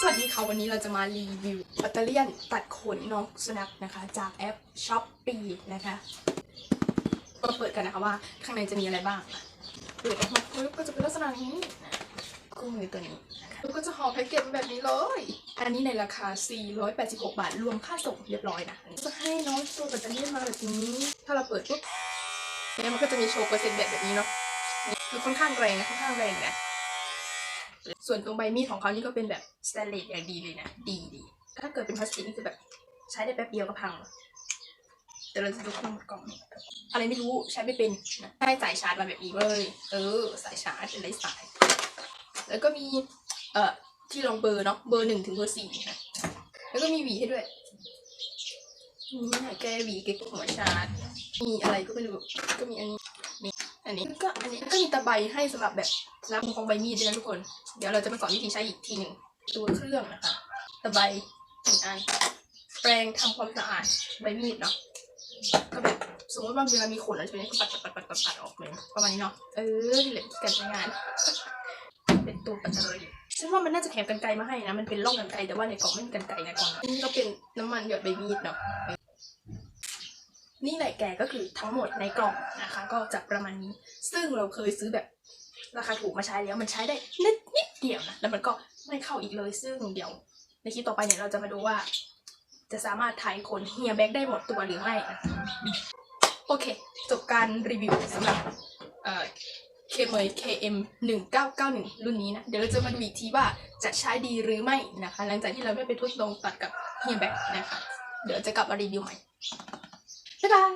สวัสดีค่ะวันนี้เราจะมารีวิวแบตเตอรี่ยนตัดขนน้องสุนัขนะคะ จากแอป s h o p e e นะคะมาเปิดกันนะคะว่าข้างในจะมีอะไรบ้างเปิดออกมาปุ๊บก็จะเป็นลักษณะนี้นะคู่มือตัวนี้นะคะแล้วก็จะห่อแพ็กเกจแบบนี้เลย อันนี้ในราคา 486 บาท รวมค่าส่งเรียบร้อยนะ จะให้น้องตัวแบตเตอรี่ยนมาแบบนี้ ถ้าเราเปิดปุ๊บเนี่ยมันก็จะมีโชว์เปอร์เซ็นต์แบตแบบนี้เนาะคือค่อนข้างแรงนะค่อนข้างแรงนะ ส่วนตรงใบมีดของเขานี่ก็เป็นแบบสแตนเลสอย่างดีเลยนะ ดีดีถ้าเกิดเป็นพลาสติกนี่คือแบบใช้ได้แป๊บเดียวก็พังแต่เราจะดูข้างกล่องอะไรไม่รู้ใช้ไม่เป็นนะให้สายชาร์จมาแบบนี้เลยเออสายชาร์จเป็นไรสาย แล้วก็มีเอ่อที่รองเบอร์เนาะเบอร์หนึ่งถึงเบอร์สี่นะแล้วก็มีหวีให้ด้วยนี่แกหวีเก็บหัวชาร์จมีอะไรก็ไม่รู้ก็มีอันนี้ อันนี้ก็อันนี้ก็มีตะไบให้สำหรับแบบรับของใบมีดด้วยนะทุกคน เดี๋ยวเราจะมาสอนวิธีใช้อีกทีหนึ่งตัวเครื่องนะคะตะไบหนึ่งอันแปรงทำความสะอาดใบมีดเนาะก็แบบสมมติว่าเวลามีขนแล้วใช่ไหมก็ปัดปัดปัดปัดปัดออกเลยประมาณนี้เนาะเออนี่แหละการใช้งาน เป็นตัวปัดเลยฉันว่ามันน่าจะแถมกันไกลมาให้นะ มันเป็นร่องกันไกลแต่ว่าในกล่องไม่มีกันไกลนะกล่องนี่ก็เป็นน้ำมันหยดใบมีดเนาะ นี่แหละแกก็คือทั้งหมดในกล่องนะคะ ก็จะประมาณนี้ ซึ่งเราเคยซื้อแบบราคาถูกมาใช้แล้วมันใช้ได้นิดนิดเดียวนะแล้วมันก็ไม่เข้าอีกเลยซึ่งเดี๋ยว ในคลิปต่อไปเนี่ยเราจะมาดูว่า จะสามารถถ่ายขนเฮียแบ็กได้หมดตัวหรือไม่นะโอเค จบการรีวิวสำหรับเอ่อเคเมย KM 1991 รุ่นนี้นะ เดี๋ยวเราจะมาดูอีกทีว่าจะใช้ดีหรือไม่นะคะ หลังจากที่เราได้ไปทดลองตัดกับเฮียแบ็กนะคะ เดี๋ยวจะกลับมารีวิวใหม่ บ๊ายบาย